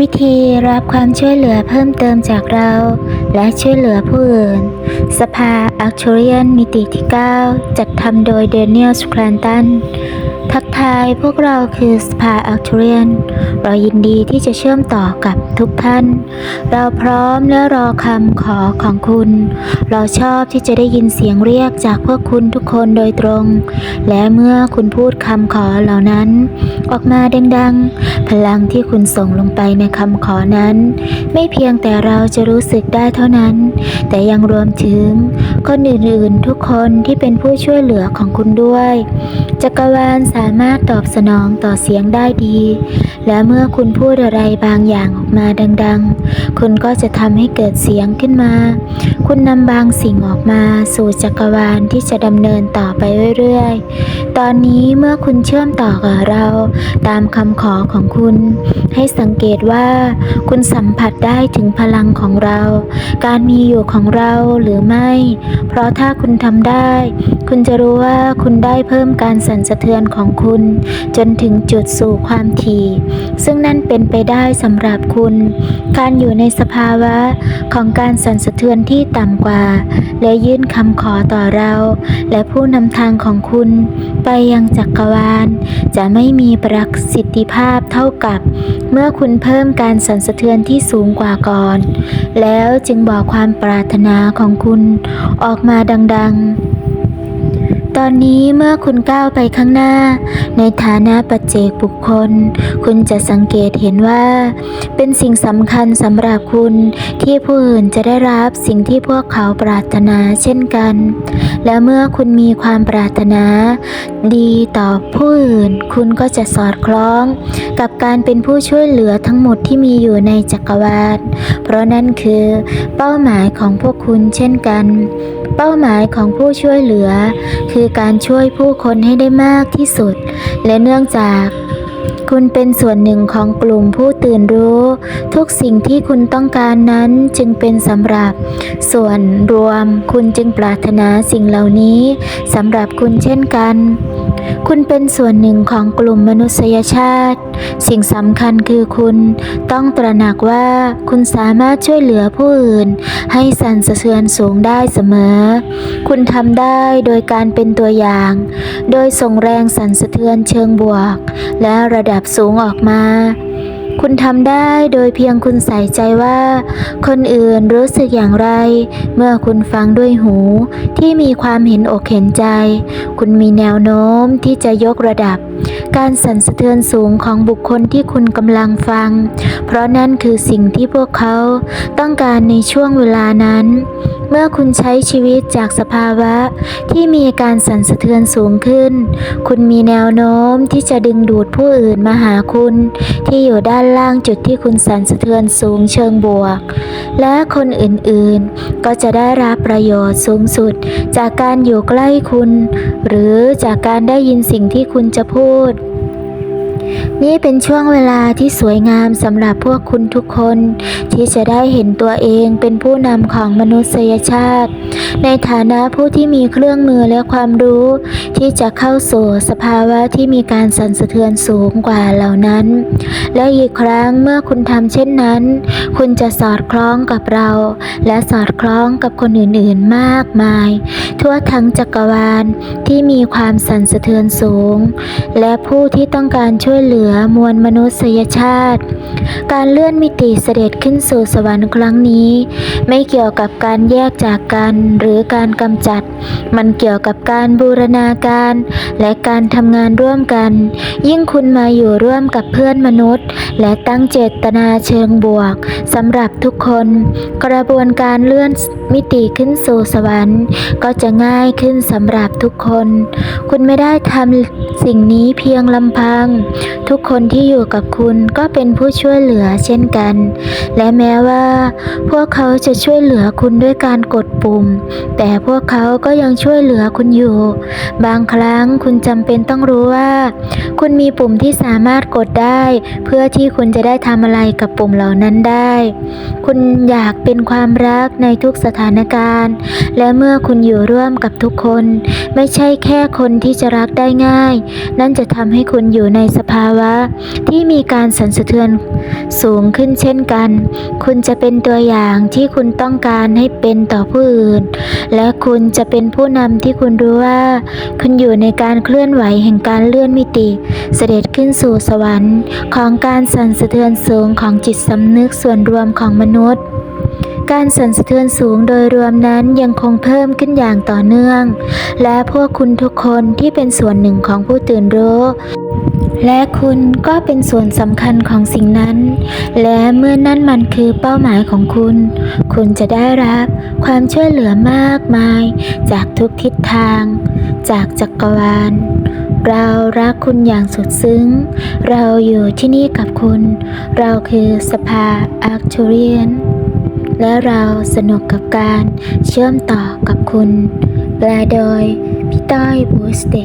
วิธีรับความช่วยเหลือเพิ่มเติมจากเรา และช่วยเหลือผู้อื่น สภาอักชเรียนมิติที่ 9 จัดทำโดยเดนิเอลสแครนตัน ทักทายพวกเราคือสภาอักชเรียน เรายินดีที่จะเชื่อมต่อกับทุกท่าน เราพร้อมและรอคำขอของคุณ เราชอบที่จะได้ยินเสียงเรียกจากพวกคุณทุกคนโดยตรง และเมื่อคุณพูดคำขอเหล่านั้น ออกมาดังๆ พลังที่คุณส่งลงไปในคำขอนั้น ไม่เพียงแต่เราจะรู้สึกได้เท่านั้น แต่ยังรวมถึงคนอื่นๆทุกคนที่เป็นผู้ช่วยเหลือของคุณด้วย จักรวาลสามารถตอบสนองต่อเสียงได้ดี และเมื่อคุณพูดอะไรบางอย่างออกมาดัง ๆ คุณก็จะทำให้เกิดเสียงขึ้นมา คุณนำบางสิ่งออกมาสู่จักรวาลที่จะดำเนินต่อไปเรื่อยๆ ตอนนี้เมื่อคุณเชื่อมต่อกับเรา ตามคำขอของคุณ ให้สังเกตว่า คุณสัมผัสได้ถึงพลังของเรา การมีอยู่ของเราหรือไม่ เพราะถ้าคุณทำได้ คุณจะรู้ว่าคุณได้เพิ่มการสัสั่นสะเทือนของคุณ จนถึงจุดสู่ความถี่ ซึ่งนั่นเป็นไปได้สำหรับคุณ การอยู่ในสภาวะของการสั่นสะเทือนที่ต่ำกว่า และยื่นคำขอต่อเรา และผู้นำทางของคุณ ไปยังจักรวาล จะไม่มีประสิทธิภาพเท่ากับ เมื่อคุณเพิ่มการสั่นสะเทือนที่สูงกว่าก่อน แล้วจึงบอกความปรารถนาของคุณ ออกมาดัง ๆ ตอนนี้เมื่อคุณก้าวไปข้างหน้า ในฐานะปัจเจกบุคคล คุณจะสังเกตเห็นว่า เป็นสิ่งสำคัญสำหรับคุณที่ผู้อื่นจะได้รับสิ่งที่พวกเขาปรารถนาเช่นกัน และเมื่อคุณมีความปรารถนา ดีต่อผู้อื่น คุณก็จะสอดคล้อง กับการเป็นผู้ช่วยเหลือทั้งหมดที่มีอยู่ในจักรวาล เพราะนั่นคือ เป้าหมายของพวกคุณเช่นกัน เป้าหมายของผู้ช่วยเหลือ คือการช่วยผู้คนให้ได้มากที่สุด และเนื่องจากคุณเป็นส่วนหนึ่งของกลุ่มผู้ตื่นรู้ ทุกสิ่งที่คุณต้องการนั้นจึงเป็นสำหรับ ส่วนรวมคุณจึงปรารถนาสิ่งเหล่านี้สำหรับคุณเช่นกัน คุณเป็นส่วนหนึ่งของกลุ่มมนุษยชาติ สิ่งสำคัญคือคุณต้องตระหนักว่าคุณสามารถช่วยเหลือผู้อื่น ให้สั่นสะเทือนสูงได้เสมอ คุณทำได้โดยการเป็นตัวอย่าง โดยส่งแรงสั่นสะเทือนเชิงบวก และระดับสูงออกมา คุณทำได้โดยเพียงคุณใส่ใจว่า คนอื่นรู้สึกอย่างไร เมื่อคุณฟังด้วยหูที่มีความเห็นอกเห็นใจ คุณมีแนวโน้มที่จะยกระดับ การสั่นสะเทือนสูงของบุคคลที่คุณกำลังฟัง เพราะนั่นคือสิ่งที่พวกเขาต้องการในช่วงเวลานั้นเมื่อคุณใช้ชีวิตจากสภาวะที่มีการสั่นสะเทือนสูงขึ้น คุณมีแนวโน้มที่จะดึงดูดผู้อื่นมาหาคุณ ที่อยู่ด้านล่างจุดที่คุณสั่นสะเทือนสูงเชิงบวก และคนอื่นๆ ก็จะได้รับประโยชน์สูงสุด จากการอยู่ใกล้คุณ หรือจากการได้ยินสิ่งที่คุณจะพูด นี่เป็นช่วงเวลาที่สวยงามสำหรับพวกคุณทุกคน ที่จะได้เห็นตัวเองเป็นผู้นำของมนุษยชาติ ในฐานะผู้ที่มีเครื่องมือและความรู้ ที่จะเข้าสู่สภาวะที่มีการสั่นสะเทือนสูงกว่าเหล่านั้น และอีกครั้งเมื่อคุณทำเช่นนั้น คุณจะสอดคล้องกับเรา และสอดคล้องกับคนอื่นๆมากมาย ทั่วทั้งจักรวาลที่มีความสั่นสะเทือนสูง และผู้ที่ต้องการช่วยเหลือมวลมนุษยชาติ การเลื่อนมิติเสด็จขึ้นสู่สวรรค์ครั้งนี้ ไม่เกี่ยวกับการแยกจากกันหรือการกำจัด มันเกี่ยวกับการบูรณาการ และการทำงานร่วมกัน ยิ่งคุณมาอยู่ร่วมกับเพื่อนมนุษย์ และตั้งเจตนาเชิงบวกสำหรับทุกคน กระบวนการเลื่อนมิติขึ้นสู่สวรรค์ ก็จะง่ายขึ้นสำหรับทุกคน คุณไม่ได้ทำสิ่งนี้เพียงลำพังทุกคนที่อยู่กับคุณก็เป็นผู้ช่วยเหลือเช่นกัน และแม้ว่า พวกเขาจะช่วยเหลือคุณด้วยการกดปุ่ม แต่พวกเขาก็ยังช่วยเหลือคุณอยู่ บางครั้งคุณจำเป็นต้องรู้ว่า คุณมีปุ่มที่สามารถกดได้ เพื่อที่คุณจะได้ทำอะไรกับปุ่มเหล่านั้นได้ คุณอยากเป็นความรักในทุกสถานการณ์ และเมื่อคุณอยู่ร่วมกับทุกคน ไม่ใช่แค่คนที่จะรักได้ง่าย นั่นจะทำให้คุณอยู่ในสภาวะที่มีการสั่นสะเทือนสูงขึ้นเช่นกัน คุณจะเป็นตัวอย่างที่คุณต้องการให้เป็นต่อผู้อื่น และคุณจะเป็นผู้นำที่คุณรู้ว่า คุณอยู่ในการเคลื่อนไหวแห่งการเลื่อนมิติ เสด็จขึ้นสู่สวรรค์ของการสั่นสะเทือนสูงของจิตสำนึกส่วนรวมของมนุษย์ การสั่นสะเทือนสูงโดยรวมนั้นยังคงเพิ่มขึ้นอย่างต่อเนื่อง และพวกคุณทุกคนที่เป็นส่วนหนึ่งของผู้ตื่นรู้และคุณก็เป็นส่วนสำคัญของสิ่งนั้น และเมื่อนั่นมันคือเป้าหมายของคุณ คุณจะได้รับความช่วยเหลือมากมาย จากทุกทิศทาง จากจักรวาล เรารักคุณอย่างสุดซึ้ง เราอยู่ที่นี่กับคุณ เราคือสภาอาร์ทูเรียน และเราสนุกกับการเชื่อมต่อกับคุณ แปลโดยพี่ต้อยบูสเต